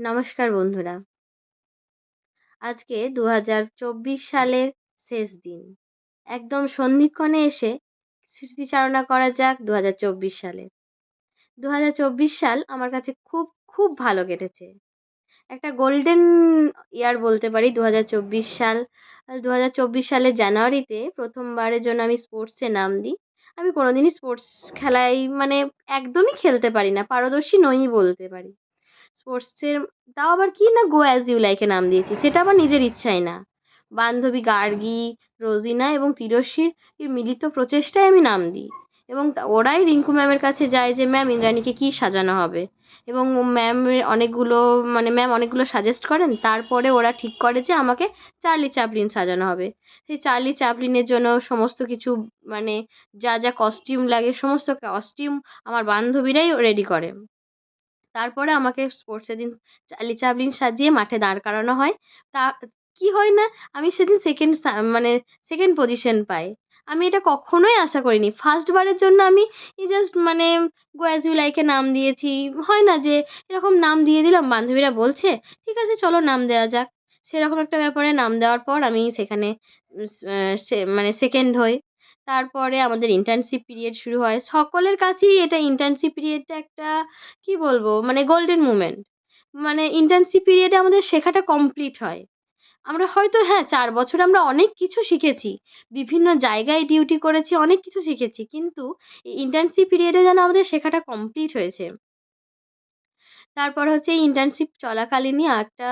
নমস্কার বন্ধুরা। আজকে দু চব্বিশ সালের শেষ দিন। একদম সন্ধিক্ষণে এসে স্মৃতিচারণা করা যাক দু হাজার চব্বিশ সালে দু চব্বিশ সাল আমার কাছে খুব খুব ভালো কেটেছে। একটা গোল্ডেন ইয়ার বলতে পারি দু চব্বিশ সাল। দু চব্বিশ সালের জানুয়ারিতে প্রথমবারের জন্য আমি স্পোর্টসে নাম দিই। আমি কোনোদিনই স্পোর্টস খেলায় মানে একদমই খেলতে পারি না, পারদর্শী নই বলতে পারি। স্পোর্টসের, তাও আবার কি না গো অ্যাজ ইউ লাইকে নাম দিয়েছি, সেটা আবার নিজের ইচ্ছায় না। বান্ধবী গার্গী, রোজিনা এবং তিরস্বীর মিলিত প্রচেষ্টায় আমি নাম দিই। এবং ওরাই রিঙ্কু ম্যামের কাছে যায় যে, ম্যাম, ইন্দ্রাণীকে কী সাজানো হবে? এবং ম্যাম অনেকগুলো মানে ম্যাম অনেকগুলো সাজেস্ট করেন, তারপরে ওরা ঠিক করে যে, আমাকে চার্লি চাপলিন সাজানো হবে। সেই চার্লি চাপলিনের জন্য সমস্ত কিছু মানে যা যা কস্টিউম লাগে, সমস্ত কস্টিউম আমার বান্ধবীরাই রেডি করে তারপরে আমাকে স্পোর্টসের দিন চার্লি চাপলিন সাজিয়ে মাঠে দাঁড় করানো হয়। তা কি হয় না, আমি সেদিন সেকেন্ড মানে সেকেন্ড পজিশন পাই। আমি এটা কখনোই আশা করিনি। ফার্স্টবারের জন্য আমি জাস্ট মানে গো অ্যাজ ইউ লাইকে নাম দিয়েছি। হয় না যে এরকম নাম দিয়ে দিলাম, বান্ধবীরা বলছে, ঠিক আছে, চলো নাম দেওয়া যাক। সেরকম একটা ব্যাপারে নাম দেওয়ার পর আমি সেখানে মানে সেকেন্ড হই। তারপরে আমাদের ইন্টার্নশিপ পিরিয়ড শুরু হয়। সকলের কাছেই এটা ইন্টার্নশিপ পিরিয়ডটা একটা, কি বলব? মানে গোল্ডেন মুমেন্ট মানে ইন্টার্নশিপ পিরিয়ডে আমাদের শেখাটা কমপ্লিট হয়। আমরা হয়তো হ্যাঁ চার বছর আমরা অনেক কিছু শিখেছি। বিভিন্ন জায়গায় ডিউটি করেছি, অনেক কিছু শিখেছি। কিন্তু ইন্টার্নশিপ পিরিয়ডে যেন আমাদের শেখাটা কমপ্লিট হয়েছে। তারপর হচ্ছে ইন্টার্নশিপ চলাকালীনই একটা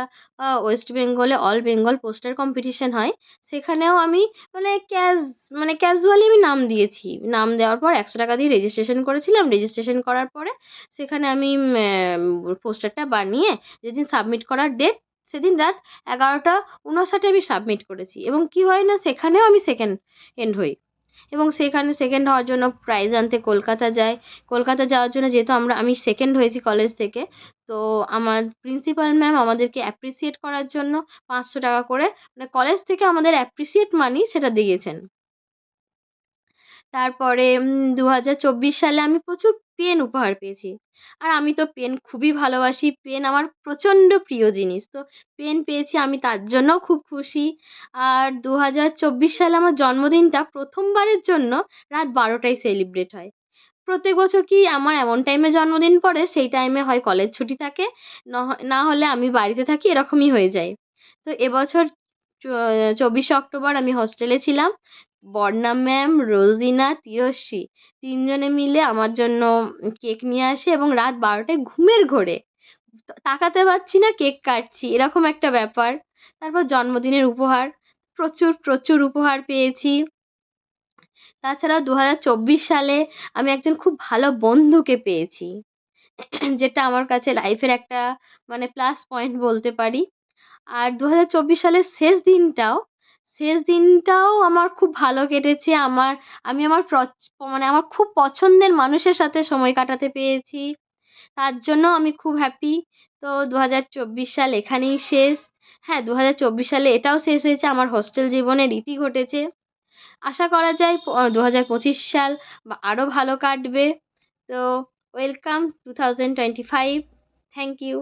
ওয়েস্ট বেঙ্গলে অল বেঙ্গল পোস্টার কম্পিটিশন হয়। সেখানেও আমি মানে ক্যাজ মানে ক্যাজুয়ালি আমি নাম দিয়েছি। নাম দেওয়ার পর একশো টাকা দিয়ে রেজিস্ট্রেশন করেছিলাম। রেজিস্ট্রেশন করার পরে সেখানে আমি পোস্টারটা বানিয়ে যেদিন সাবমিট করার ডেট সেদিন রাত এগারোটা উনষাটে আমি সাবমিট করেছি। এবং কী হয় না, সেখানেও আমি সেকেন্ড এন্ড হই। এবং সেখানে সেকেন্ড হওয়ার জন্য প্রাইজ আনতে কলকাতা যাই কলকাতা যাওয়ার জন্য যেহেতু আমরা, আমি সেকেন্ড হয়েছি কলেজ থেকে, তো আমার প্রিন্সিপাল ম্যাম আমাদেরকে অ্যাপ্রিসিয়েট করার জন্য পাঁচশো টাকা করে মানে কলেজ থেকে আমাদের অ্যাপ্রিসিয়েট মানি সেটা দিয়েছেন। তারপরে দু হাজার চব্বিশ সালে আমি প্রচুর পেন উপহার পেয়েছি। আর আমি তো পেন খুবই ভালোবাসি। পেন আমার প্রচণ্ড প্রিয় জিনিস। তো পেন পেয়েছি আমি তার জন্যও খুব খুশি। আর দু হাজার চব্বিশ সালে আমার জন্মদিনটা প্রথমবারের জন্য রাত বারোটায় সেলিব্রেট হয়। প্রত্যেক বছর কি আমার এমন টাইমে জন্মদিন পড়ে, সেই টাইমে হয় কলেজ ছুটি থাকে। না হলে আমি বাড়িতে থাকি, এরকমই হয়ে যায়। তো এবছর চব্বিশে অক্টোবর আমি হস্টেলে ছিলাম। বর্ণা ম্যাম, রোজিনা, তিয়সী তিনজনে মিলে আমার জন্য কেক নিয়ে আসে এবং রাত বারোটায় ঘুমের ঘোরে। তাকাতে পারছি না, কেক কাটছি। এরকম একটা ব্যাপার। তারপর জন্মদিনের উপহার। প্রচুর প্রচুর উপহার পেয়েছি। তাছাড়াও দু হাজার চব্বিশ সালে আমি একজন খুব ভালো বন্ধুকে পেয়েছি, যেটা আমার কাছে লাইফের একটা মানে প্লাস পয়েন্ট বলতে পারি। আর দু হাজার চব্বিশ সালের শেষ দিনটাও শেষ দিনটাও আমার খুব ভালো কেটেছে। আমার, আমি আমার মানে আমার খুব পছন্দের মানুষের সাথে সময় কাটাতে পেরেছি। তার জন্য আমি খুব হ্যাপি তো দু হাজার চব্বিশ সাল এখানেই শেষ। হ্যাঁ দু হাজার চব্বিশ সালে এটাও শেষ হয়েছে। আমার হোস্টেল জীবনের রীতি ঘটেছে। আশা করা যায় দু হাজার পঁচিশ সাল আরও ভালো কাটবে। তো welcome two thousand twenty five thank you